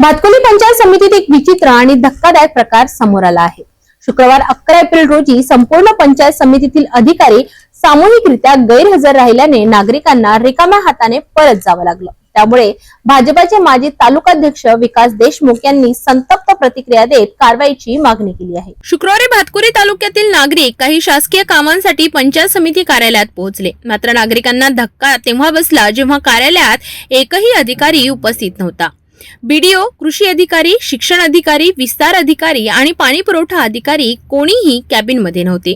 भातकुली पंचायत समितीत एक विचित्र आणि धक्कादायक प्रकार समोर आला आहे. शुक्रवार अकरा एप्रिल रोजी संपूर्ण पंचायत समितीतील अधिकारी सामूहिकरित्या गैरहजर राहिल्याने नागरिकांना रिकाम्या हाताने परत जावं लागलं. त्यामुळे भाजपाचे माजी तालुकाध्यक्ष विकास देशमुख यांनी संतप्त प्रतिक्रिया देत कारवाईची मागणी केली आहे. शुक्रवारी भातकुरी तालुक्यातील नागरिक काही शासकीय कामांसाठी पंचायत समिती कार्यालयात पोहोचले. मात्र नागरिकांना धक्का तेव्हा बसला जेव्हा कार्यालयात एकही अधिकारी उपस्थित नव्हता. बीडीओ कृषी अधिकारी शिक्षण अधिकारी विस्तार अधिकारी आणि पाणी पुरवठा अधिकारी कोणीही कॅबिनमध्ये नव्हते.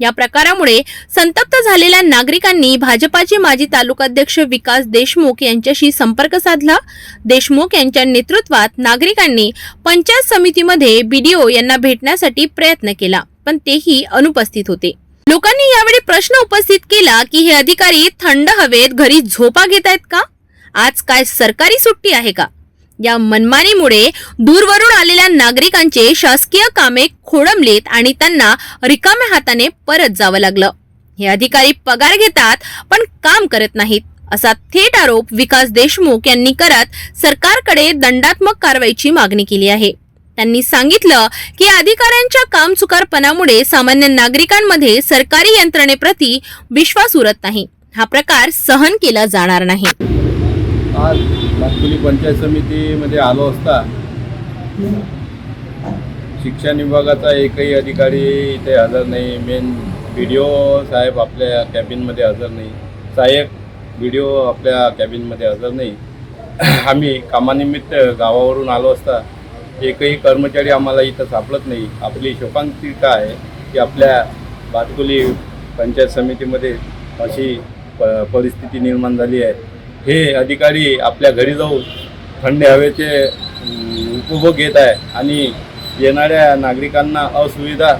या प्रकारामुळे संतप्त झालेल्या नागरिकांनी भाजपाचे माजी तालुकाध्यक्ष विकास देशमुख यांच्याशी संपर्क साधला. देशमुख यांच्या नेतृत्वात नागरिकांनी पंचायत समितीमध्ये बीडीओ यांना भेटण्यासाठी प्रयत्न केला पण तेही अनुपस्थित होते. लोकांनी यावेळी प्रश्न उपस्थित केला की हे अधिकारी थंड हवेत घरी झोपा घेत आहेत का? आज काय सरकारी सुट्टी आहे का? या मनमानीमुळे दूरवरून आलेल्या नागरिकांचे शासकीय कामे खोळंबलीत आणि त्यांना रिकाम्या हाताने परत जावं लागलं. हे अधिकारी पगार घेतात पण काम करत नाहीत असा थेट आरोप विकास देशमुख यांनी करत सरकारकडे दंडात्मक कारवाईची मागणी केली आहे. त्यांनी सांगितलं की अधिकाऱ्यांच्या कामचुकारपणामुळे सामान्य नागरिकांमध्ये सरकारी यंत्रणेप्रती विश्वास उरत नाही. हा प्रकार सहन केला जाणार नाही. नागपुली पंचायत समितीमध्ये आलो असता शिक्षण विभागाचा एकही अधिकारी इथे हजर नाही. मेन बी डी ओ साहेब आपल्या कॅबिनमध्ये हजर नाही. सहाय्यक बी डी ओ आपल्या कॅबिनमध्ये हजर नाही. आम्ही कामानिमित्त गावावरून आलो असता एकही कर्मचारी आम्हाला इथं सापडत नाही. आपली शोकांतिका आहे की आपल्या भातकुली पंचायत समितीमध्ये अशी प परिस्थिती निर्माण झाली आहे. हे अधिकारी आपल्या घरी जाऊन थंड हवेचे उपभोग घेत आहे आणि येणाऱ्या नागरिकांना असुविधा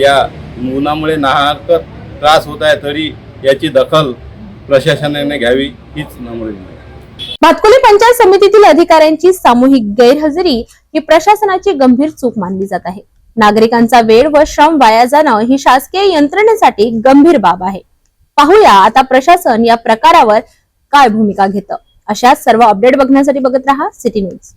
या उन्हामुळे नाहक त्रास होत आहे तरी याची दखल प्रशासनाने घ्यावी हीच नम्र भातकुली पंचायत समितीतील अधिकाऱ्यांची सामूहिक गैरहजेरी ही प्रशासनाची गंभीर चूक मानली जात आहे. नागरिकांचा वेळ व श्रम वाया जाणं ही शासकीय यंत्रणेसाठी गंभीर बाब आहे. पाहूया आता प्रशासन या प्रकारावर काय भूमिका घेतं? अशा सर्व अपडेट बघण्यासाठी बघत रहा सिटी न्यूज